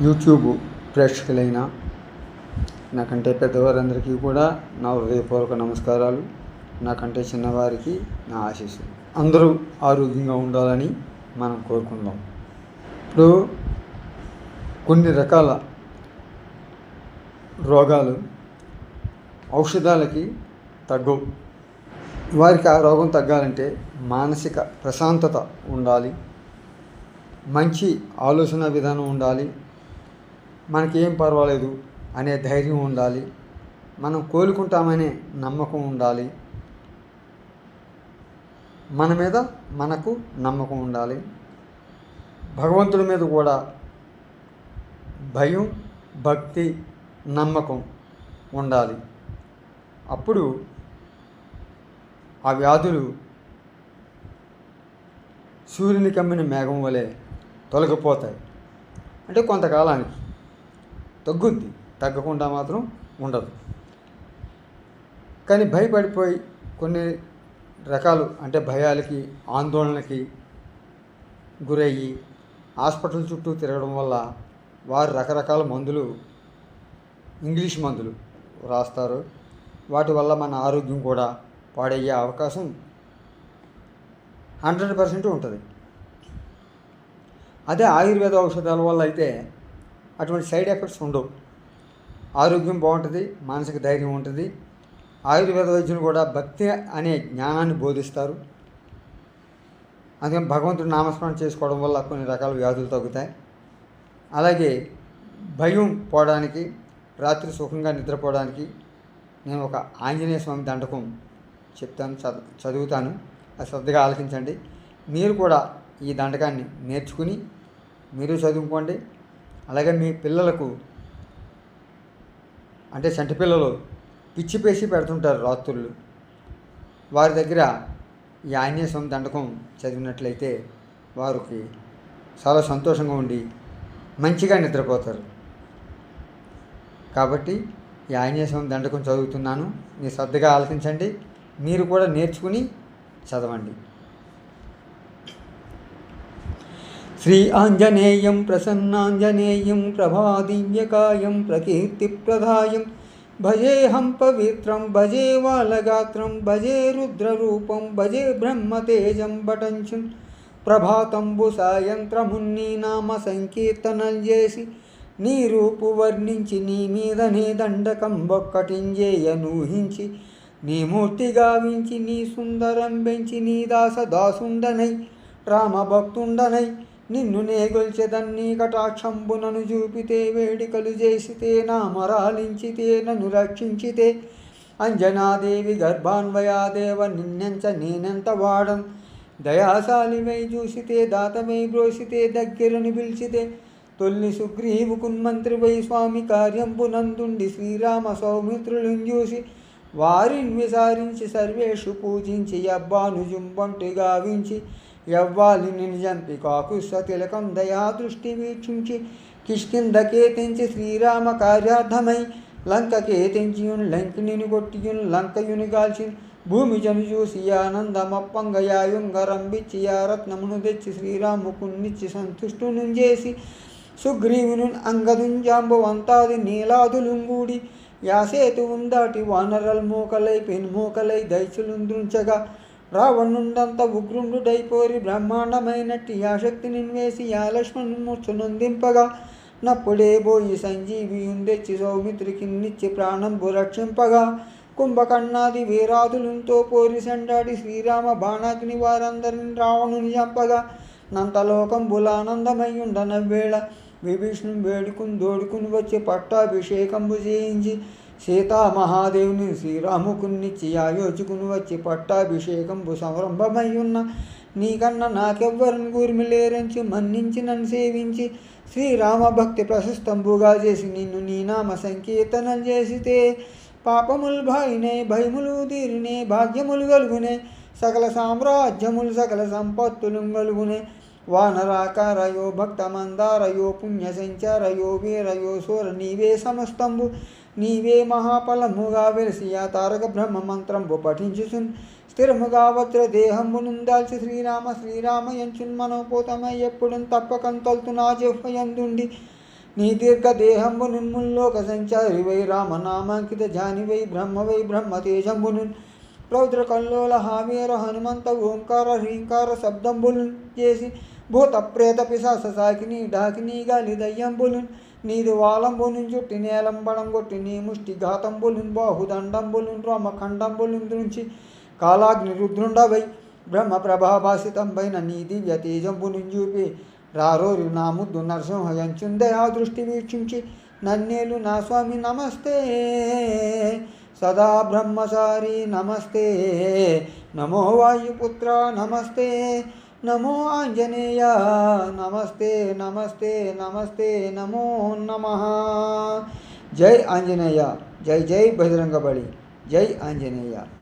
YouTube ప్రేక్షకులైన నాకంటే పెద్దవారందరికీ కూడా నా హృదయపూర్వక నమస్కారాలు. నాకంటే చిన్నవారికి నా ఆశీస్సులు. అందరూ ఆరోగ్యంగా ఉండాలని మనం కోరుకుందాం. ఇప్పుడు కొన్ని రకాల రోగాలు ఔషధాలకి తగ్గవు. వారికి ఆ రోగం తగ్గాలంటే మానసిక ప్రశాంతత ఉండాలి. మంచి ఆలోచన విధానం ఉండాలి. మనకేం పర్వాలేదు అనే ధైర్యం ఉండాలి. మనం కోలుకుంటామనే నమ్మకం ఉండాలి. మన మీద మనకు నమ్మకం ఉండాలి. భగవంతుడి మీద కూడా భయం భక్తి నమ్మకం ఉండాలి. అప్పుడు ఆ వ్యాధులు సూర్యుని కమ్మిన మేఘం వలె తొలగిపోతాయి. అంటే కొంతకాలానికి తగ్గుద్ది. తగ్గకుండా మాత్రం ఉండదు. కానీ భయపడిపోయి కొన్ని రకాలు అంటే భయాలకి ఆందోళనకి గురయ్యి హాస్పిటల్ చుట్టూ తిరగడం వల్ల వారు రకరకాల మందులు ఇంగ్లీష్ మందులు రాస్తారు. వాటి వల్ల మన ఆరోగ్యం కూడా పాడయ్యే అవకాశం హండ్రెడ్ పర్సెంట్ ఉంటుంది. అదే ఆయుర్వేద ఔషధాల వల్ల అయితే అటువంటి సైడ్ ఎఫెక్ట్స్ ఉండవు. ఆరోగ్యం బాగుంటుంది మానసిక ధైర్యం ఉంటుంది. ఆయుర్వేద వైద్యులు కూడా భక్తి అనే జ్ఞానాన్ని బోధిస్తారు. అందుకని భగవంతుడు నామస్మరణ చేసుకోవడం వల్ల కొన్ని రకాల వ్యాధులు తగ్గుతాయి. అలాగే భయం పోవడానికి రాత్రి సుఖంగా నిద్రపోవడానికి నేను ఒక ఆంజనేయ స్వామి దండకం చెప్తాను చద చదువుతాను. అది శ్రద్ధగా ఆలకించండి. మీరు కూడా ఈ దండకాన్ని నేర్చుకుని మీరు చదువుకోండి. అలాగే మీ పిల్లలకు అంటే చంటి పిల్లలు పిచ్చి పేసి పెడుతుంటారు రాత్రులు. వారి దగ్గర ఈ ఆంజనేయ స్వామి దండకం చదివినట్లయితే వారికి చాలా సంతోషంగా ఉండి మంచిగా నిద్రపోతారు. కాబట్టి ఈ ఆంజనేయ స్వామి దండకం చదువుతున్నాను. మీరు శ్రద్ధగా ఆలకించండి. మీరు కూడా నేర్చుకుని చదవండి. శ్రీ ఆంజనేయం ప్రసన్నాంజనేయం ప్రభాదివ్యకాయం ప్రకీర్తిప్రదాయం భజేహం పవిత్రం భజే వాలగాత్రం భజే రుద్రరూపం భజే బ్రహ్మతేజం భటంచున్ ప్రభాతంబు సాయంత్రమున్ని నామ సంకీర్తనం చేసి నీ రూపు వర్ణించి నీ మీద నీ దండకం బొక్కటింజేయనూహించి నీ మూర్తి గావించి నీ సుందరం పెంచి నీ దాస దాసుండనై రామభక్తుండనై నిన్ను నేగొల్చెదన్నీ కటాక్షంబునను చూపితే వేడికలు చేసితే నామరాలించితే నన్ను రక్షించితే. అంజనాదేవి గర్భాన్వయాదేవ నిన్నెంచ నేనెంత వాడం దయాశాలివై చూసితే దాతమై బ్రోసితే దగ్గరని పిలిచితే. తొల్లి సుగ్రీవు కున్మంత్రివై స్వామి కార్యంబునందుండి శ్రీరామ సౌమిత్రులను చూసి వారిని విసారించి సర్వేషు పూజించి అబ్బాను జుంబంటి గావించి యవ్వాలిని నిజంపి కాకు తిలకం దయా దృష్టి వీక్షించి కిష్కిందకేతించి శ్రీరామ కార్యార్థమై లంకకే తెంచియున్ లంకిని కొట్టియున్ లంకయుని గాల్చి భూమి జను చూసి ఆనందమప్పంగయాయుంగరంబిచ్చి ఆ రత్నమును తెచ్చి శ్రీరాముకున్నిచ్చి సంతుష్టును చేసి సుగ్రీవును అంగదుంజాంబువంతాది నీలాదులుంగూడి యాసేతువున్ దాటి వానరల్ మూకలై పెన్మూకలై దైచులుంద్రుంచగా రావణుండంత ఉగ్రుండుడైపోరి బ్రహ్మాండమైనట్టి యా నిన్వేసి వేసి యా లక్ష్మణు మూర్చునందింపగా నప్పుడే బోయి సంజీవియుందెచ్చి సౌమిత్రికి నిచ్చి ప్రాణం భురక్షింపగా కుంభకర్ణాది వీరాదులంతో పోరి సండాడి శ్రీరామ బాణాగ్ని వారందరిని రావణుని చంపగా నంతలోకంబులానందమయ్యుండన వేళ విభీషణం వేడుకుని దోడుకుని వచ్చి పట్టాభిషేకంబు చేయించి సీతామహాదేవుని శ్రీరాముకున్నిచ్చి ఆయోచుకుని వచ్చి పట్టాభిషేకంబు సంరంభమయ్యున్న నీకన్న నాకెవ్వరిని కూర్మిలేరించి మన్నించి నన్ను సేవించి శ్రీరామ భక్తి ప్రశస్తంబుగా చేసి నిన్ను నీ నామ సంకీర్తనం చేసితే పాపములు భాయినే భయములు తీరినే భాగ్యములు కలుగునే సకల సామ్రాజ్యములు సకల సంపత్తులు గలుగునే వానరాకారయో భక్తమందారయో పుణ్యసంచారయో వీరయో సూర నీవే సమస్తంబు నీవే మహాఫలముగా వెలిసి ఆ తారక బ్రహ్మ మంత్రంబు పఠించుచున్. స్థిరముగా వజ్ర దేహమునుందాల్చి శ్రీరామ శ్రీరామ ఎంచున్ మనోపోతమై ఎప్పుడు తప్పకంతల్తు నా జిహ్వయందుండి నీ దీర్ఘదేహంబు నిర్ముల్లోక సంచారి వై రామనామాంకిత జాని వై బ్రహ్మ వై బ్రహ్మ తేజంబును రౌద్ర కల్లోల హామీర హనుమంత ఓంకార హ్రీంకార శబ్దంబులు చేసి భూత ప్రేత పిశాస సాకిని డాకిని గాలి దయ్యంబులు నీది వాలంబులు జుట్టి నేలంబడం కొట్టి నీ ముష్టి ఘాతంబులు బాహుదండంబులు రోమఖండంబులు నుంచి కాలాగ్ని రుద్రుండవై బ్రహ్మ ప్రభాభాసితంపైన నీ దివ్య తేజంబును చూపి రారోరి నా ముద్దు నరసింహయంచుందే ఆ దృష్టి వీక్షించి నన్నేలు నా స్వామి నమస్తే సదా బ్రహ్మచారి నమస్తే నమో వాయుపుత్ర నమస్తే నమో ఆంజనేయ నమస్తే నమస్తే నమస్తే నమో నమ జై ఆంజనేయ జై జై బహిరంగబలి జై ఆంజనేయ